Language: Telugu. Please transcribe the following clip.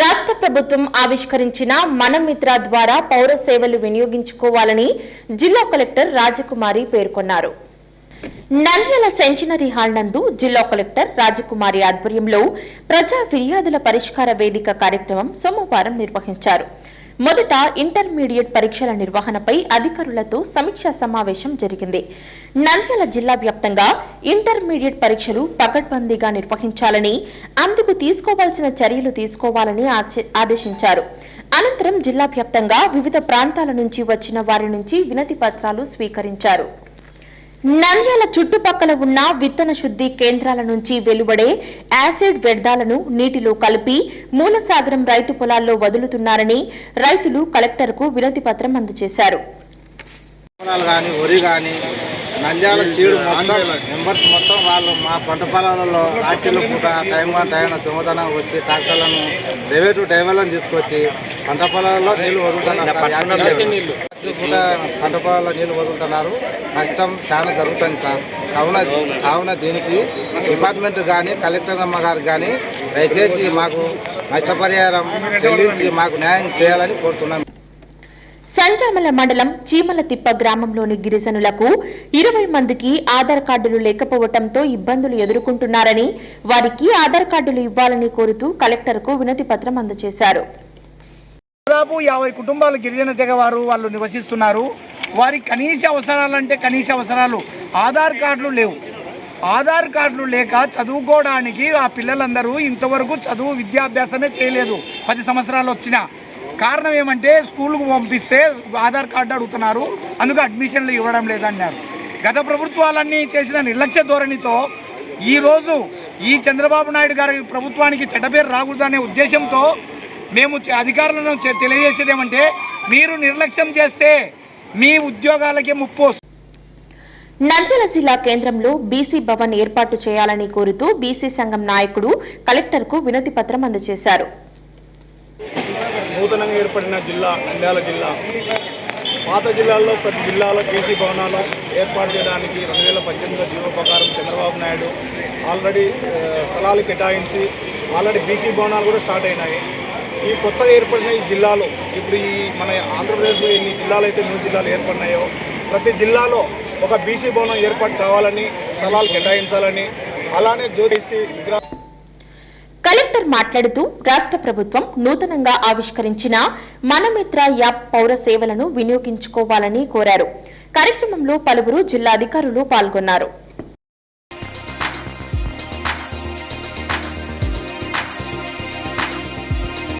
రాష్ట్ర ప్రభుత్వం ఆవిష్కరించిన మనమిత్ర ద్వారా పౌర సేవలు వినియోగించుకోవాలని జిల్లా కలెక్టర్ రాజకుమారి పేర్కొన్నారు. నంద్యాల సెంచినరీ హాల్ నందు జిల్లా కలెక్టర్ రాజకుమారి ఆధ్వర్యంలో ప్రజా ఫిర్యాదుల పరిష్కార వేదిక కార్యక్రమం సోమవారం నిర్వహించారు. మొదట ఇంటర్మీడియట్ పరీక్షల నిర్వహణపై అధికారులతో సమీక్షా సమావేశం జరిగింది. నంద్యాల జిల్లా వ్యాప్తంగా ఇంటర్మీడియట్ పరీక్షలు పకడ్బందీగా నిర్వహించాలని అందుకు తీసుకోవాల్సిన చర్యలు తీసుకోవాలని ఆదేశించారు. అనంతరం జిల్లా వ్యాప్తంగా వివిధ ప్రాంతాల నుంచి వచ్చిన వారి నుంచి వినతి పత్రాలు స్వీకరించారు. నంద్యాల చుట్టుపక్కల ఉన్న విత్తన శుద్ధి కేంద్రాల నుంచి వెలువడే యాసిడ్ వ్యర్థాలను నీటిలో కలిపి మూలసాగరం రైతు పొలాల్లో వదులుతున్నారని రైతులు కలెక్టర్కు వినతి పత్రం అందజేశారు నంద్యాల చీడు మొత్తం మెంబర్స్ మొత్తం వాళ్ళు మా పంట పొలాలలో రాత్రిలో పూట టైం టైం దొంగతనం వచ్చి ట్రాక్టర్లను ప్రైవేటు డ్రైవర్లను తీసుకొచ్చి పంట పొలాల్లో నీళ్ళు వదులుతున్నారు. రాత్రి పూట పంట పొలాల్లో నీళ్ళు వదులుతున్నారు. నష్టం చాలా జరుగుతుంది సార్. కావున కావున దీనికి డిపార్ట్మెంట్ కానీ కలెక్టర్ అమ్మ గారు కానీ దయచేసి మాకు నష్టపరిహారం చెల్లించి మాకు న్యాయం చేయాలని కోరుతున్నాం. సంజామల మండలం చీమలతిప్ప గ్రామంలోని గిరిజనులకు ఇరవై మందికి ఆధార్ కార్డులు లేకపోవడంతో ఇబ్బందులు ఎదుర్కొంటున్నారని వారికి ఆధార్ కార్డులు ఇవ్వాలని కోరుతూ కలెక్టర్కు వినతి పత్రం అందజేశారు. దాదాపు యాభై కుటుంబాలు గిరిజన తెగవారు వాళ్ళు నివసిస్తున్నారు. వారి కనీస అవసరాలు అంటే కనీస అవసరాలు. ఆధార్ కార్డులు లేవు. ఆధార్ కార్డులు లేక చదువుకోవడానికి ఆ పిల్లలందరూ ఇంతవరకు చదువు విద్యాభ్యాసమే చేయలేదు. పది సంవత్సరాలు వచ్చిన. కారణం ఏమంటే స్కూల్కు పంపిస్తే ఆధార్ కార్డు అడుగుతున్నారు అందుకు అడ్మిషన్లు ఇవ్వడం లేదన్నారు. గత ప్రభుత్వాలన్నీ చేసిన నిర్లక్ష్య ధోరణితో ఈరోజు ఈ చంద్రబాబు నాయుడు గారి ప్రభుత్వానికి చెడ్డపేరు రాకూడదనే ఉద్దేశంతో మేము అధికారులను తెలియజేసేది ఏమంటే మీరు నిర్లక్ష్యం చేస్తే మీ ఉద్యోగాలకే ముప్పు నంద్యాల జిల్లా కేంద్రంలో బీసీ భవన్ ఏర్పాటు చేయాలని కోరుతూ బీసీ సంఘం నాయకుడు కలెక్టర్కు వినతి పత్రం అందజేశారు. నూతనంగా ఏర్పడిన జిల్లా నంద్యాల జిల్లా. పాత జిల్లాల్లో ప్రతి జిల్లాలో బీసీ భవనాలు ఏర్పాటు చేయడానికి రెండు వేల పద్దెనిమిదిలో జీవో ప్రకారం చంద్రబాబు నాయుడు ఆల్రెడీ స్థలాలు కేటాయించి ఆల్రెడీ బీసీ భవనాలు కూడా స్టార్ట్ అయినాయి. ఈ కొత్తగా ఏర్పడిన ఈ జిల్లాలో ఇప్పుడు ఈ మన ఆంధ్రప్రదేశ్లో ఎన్ని జిల్లాలు అయితే మూడు జిల్లాలు ఏర్పడినాయో ప్రతి జిల్లాలో ఒక బీసీ భవనం ఏర్పాటు కావాలని స్థలాలు కేటాయించాలని అలానే జ్యోతిష్టి విగ్రహ కలెక్టర్ మాట్లాడుతూ రాష్ట్ర ప్రభుత్వం నూతనంగా ఆవిష్కరించిన మనమిత్ర యాప్ పౌర సేవలను వినియోగించుకోవాలని కోరారు. కార్యక్రమంలో పలువురు జిల్లా అధికారులు పాల్గొన్నారు.